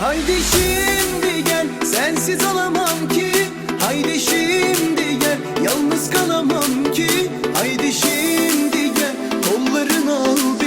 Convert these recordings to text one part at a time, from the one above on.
Haydi şimdi gel sensiz olamam ki. Haydi şimdi gel yalnız kalamam ki. Haydi şimdi gel kolların aldı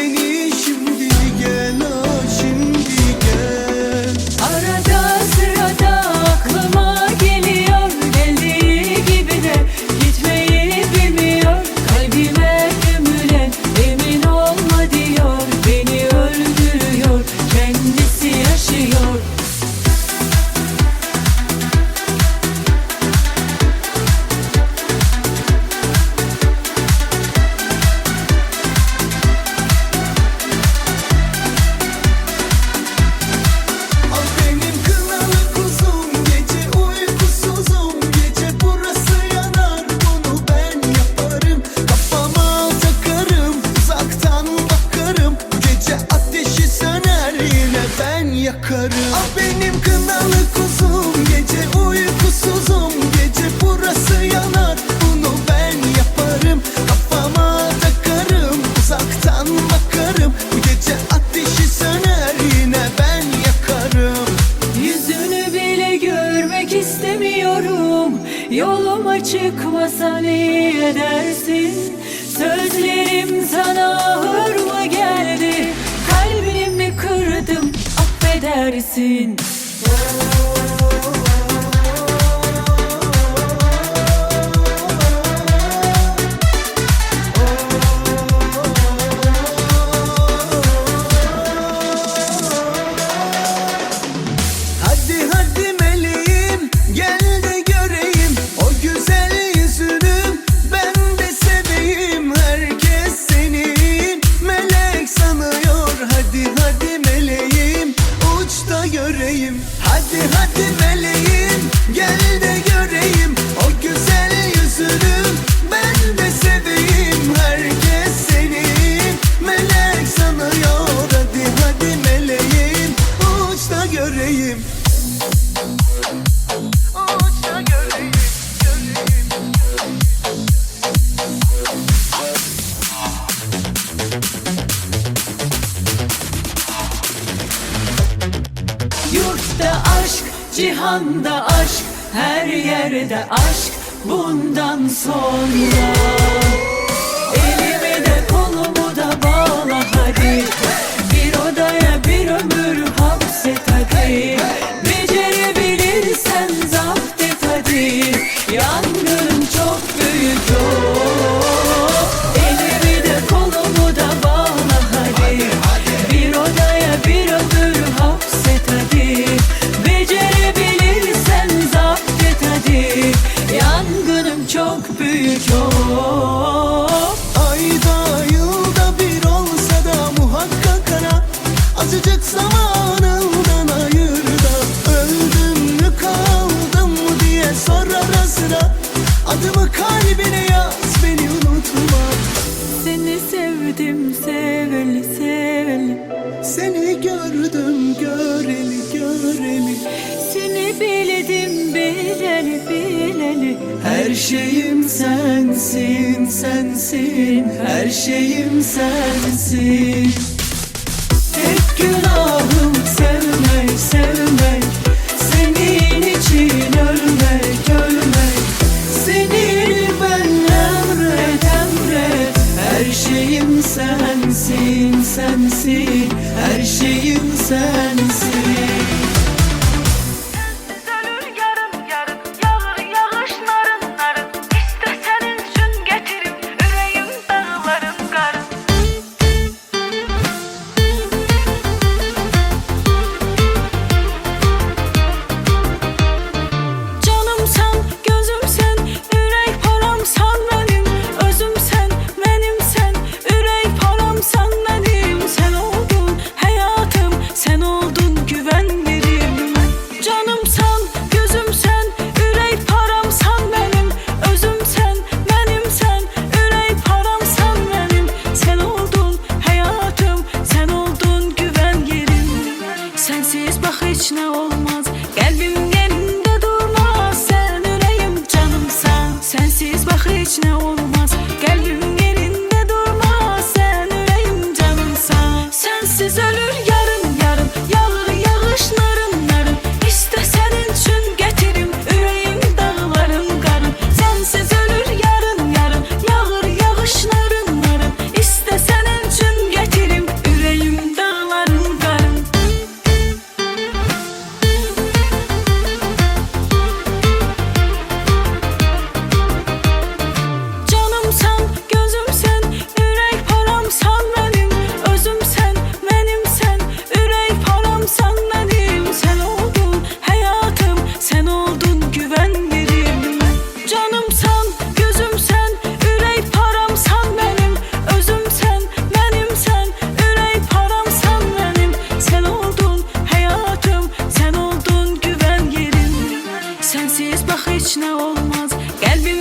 Yandan bakarım. Bu gece ateşi söner yine ben yakarım. Yüzünü bile görmek istemiyorum. Yoluma çıkmasan iyi edersin? Sözlerim sana ağır geldi? Kalbimi kırdım affedersin. zamanda aşk Her yerde aşk. Bundan sonra Acık zamanından ayır Öldüm mü kaldım mı diye sor ara Adımı kalbine yaz beni unutma. Seni sevdim seveli seveli. Seni gördüm göreli göreli. Seni biledim bileli bileli. Her şeyim sensin sensin. Her şeyim sensin günahı. gönül And. bir